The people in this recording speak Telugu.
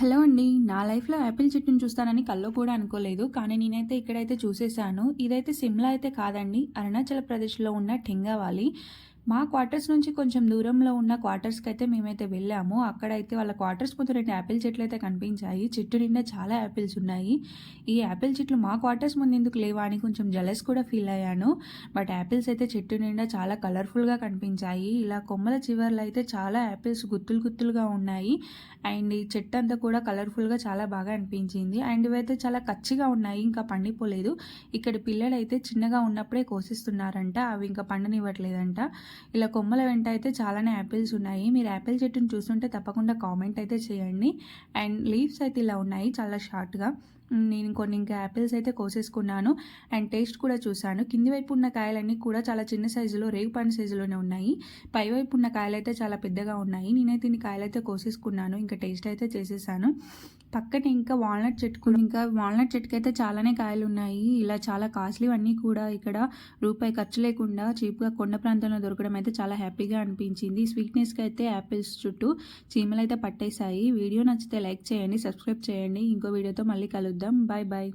హలో అండి. నా లైఫ్లో యాపిల్ చెట్టును చూస్తానని కల్లో కూడా అనుకోలేదు. కానీ నేనైతే ఇక్కడైతే చూసేసాను ఇదైతే సిమ్లా అయితే కాదండి. అరుణాచల్ ప్రదేశ్లో ఉన్న ఠింగావాలి. మా క్వార్టర్స్ నుంచి కొంచెం దూరంలో ఉన్న క్వార్టర్స్కి అయితే మేమైతే వెళ్ళాము. అక్కడైతే వాళ్ళ క్వార్టర్స్ ముందు రెండు యాపిల్ చెట్లు అయితే కనిపించాయి. చెట్టు నిండా చాలా యాపిల్స్ ఉన్నాయి. ఈ యాపిల్ చెట్లు మా క్వార్టర్స్ ముందు ఎందుకు లేవా అని కొంచెం జలస్ కూడా ఫీల్ అయ్యాను. బట్ యాపిల్స్ అయితే చెట్టు నిండా చాలా కలర్ఫుల్గా కనిపించాయి. ఇలా కొమ్మల చివర్లు అయితే చాలా యాపిల్స్ గుత్తులు గుత్తులుగా ఉన్నాయి. అండ్ ఈ చెట్టు అంతా కూడా కలర్ఫుల్గా చాలా బాగా అనిపించింది. అండ్ ఇవైతే చాలా కచ్చిగా ఉన్నాయి. ఇంకా పండిపోలేదు. ఇక్కడ పిల్లలు అయితే చిన్నగా ఉన్నప్పుడే కోసిస్తున్నారంట. అవి ఇంకా పండనివ్వట్లేదంట. ఇలా కొమ్మల వెంట అయితే చాలానే యాపిల్స్ ఉన్నాయి. మీరు యాపిల్ చెట్టుని చూస్తుంటే తప్పకుండా కామెంట్ అయితే చేయండి. అండ్ లీవ్స్ అయితే ఇలా ఉన్నాయి చాలా షార్ట్గా. నేను కొన్ని ఇంకా యాపిల్స్ అయితే కోసేసుకున్నాను అండ్ టేస్ట్ కూడా చూశాను. కింది వైపు ఉన్న కాయలన్నీ కూడా చాలా చిన్న సైజులో రేగు సైజులోనే ఉన్నాయి. పై వైపు ఉన్న కాయలు అయితే చాలా పెద్దగా ఉన్నాయి. నేనైతే ఇన్ని కాయలైతే కోసేసుకున్నాను. ఇంకా టేస్ట్ అయితే చేసేసాను. పక్కన ఇంకా వాల్నట్ చెట్టు ఇంకా వాల్నట్ చెట్టుకి అయితే చాలానే కాయలు ఉన్నాయి. ఇలా చాలా కాస్ట్లీ అన్నీ కూడా ఇక్కడ రూపాయి ఖర్చు లేకుండా చీప్గా కొండ ప్రాంతంలో దొరకడం అయితే చాలా హ్యాపీగా అనిపించింది. స్వీట్నెస్కి అయితే యాపిల్స్ చుట్టూ చీమలు అయితే పట్టేశాయి. వీడియో నచ్చితే లైక్ చేయండి సబ్స్క్రైబ్ చేయండి. ఇంకో వీడియోతో మళ్ళీ కలుద్దాం. them. Bye bye.